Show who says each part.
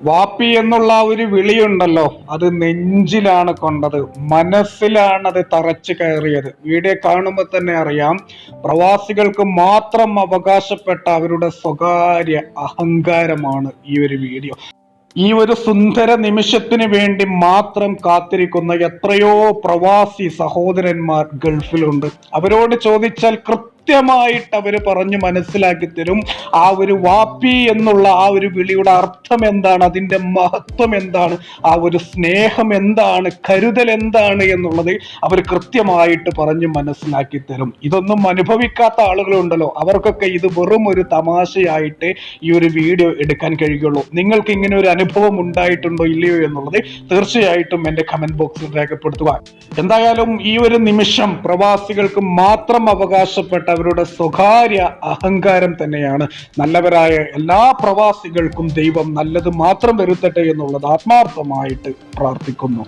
Speaker 1: വാപ്പി എന്നുള്ള ഒരു വിളിയുണ്ടല്ലോ അത് നെഞ്ചിലാണ് കൊണ്ടത് മനസ്സിലാണ് അത് തറച്ചു കയറിയത്. വീഡിയോ കാണുമ്പോൾ തന്നെ അറിയാം പ്രവാസികൾക്ക് മാത്രം അവകാശപ്പെട്ട അവരുടെ സ്വകാര്യ അഹങ്കാരമാണ് ഈ ഒരു വീഡിയോ. ഈ ഒരു സുന്ദര നിമിഷത്തിന് വേണ്ടി മാത്രം കാത്തിരിക്കുന്ന എത്രയോ പ്രവാസി സഹോദരന്മാർ ഗൾഫിലുണ്ട്. അവരോട് ചോദിച്ചാൽ കൃത്യമായിട്ട് അവർ പറഞ്ഞു മനസ്സിലാക്കി തരും. ആ ഒരു വാപ്പി എന്നുള്ള ആ ഒരു വിളിയുടെ അർത്ഥം എന്താണ്? അതിന്റെ മഹത്വം എന്താണ്? ആ ഒരു സ്നേഹം എന്താണ്? കരുതൽ എന്താണ് എന്നുള്ളത് അവർ കൃത്യമായിട്ട് പറഞ്ഞു മനസ്സിലാക്കി തരും. ഇതൊന്നും അനുഭവിക്കാത്ത ആളുകളുണ്ടല്ലോ. അവർക്കൊക്കെ ഇത് വെറും ഒരു തമാശയായിട്ട് ഈ ഒരു വീഡിയോ എടുക്കാൻ കഴിയുള്ളൂ. നിങ്ങൾക്ക് ഇങ്ങനെ ഒരു അനുഭവം ഉണ്ടായിട്ടുണ്ടോ ഇല്ലയോ എന്നുള്ളത് തീർച്ചയായിട്ടും എന്റെ കമന്റ് ബോക്സിൽ രേഖപ്പെടുത്തുക എന്തായാലും ഈ ഒരു നിമിഷം പ്രവാസികൾക്ക് മാത്രം അവകാശപ്പെട്ട അവരുടെ സ്വകാര്യ അഹങ്കാരം തന്നെയാണ്. നല്ലവരായ എല്ലാ പ്രവാസികൾക്കും ദൈവം നല്ലത് മാത്രം വരുത്തട്ടെ എന്നുള്ളത് ആത്മാർത്ഥമായിട്ട് പ്രാർത്ഥിക്കുന്നു.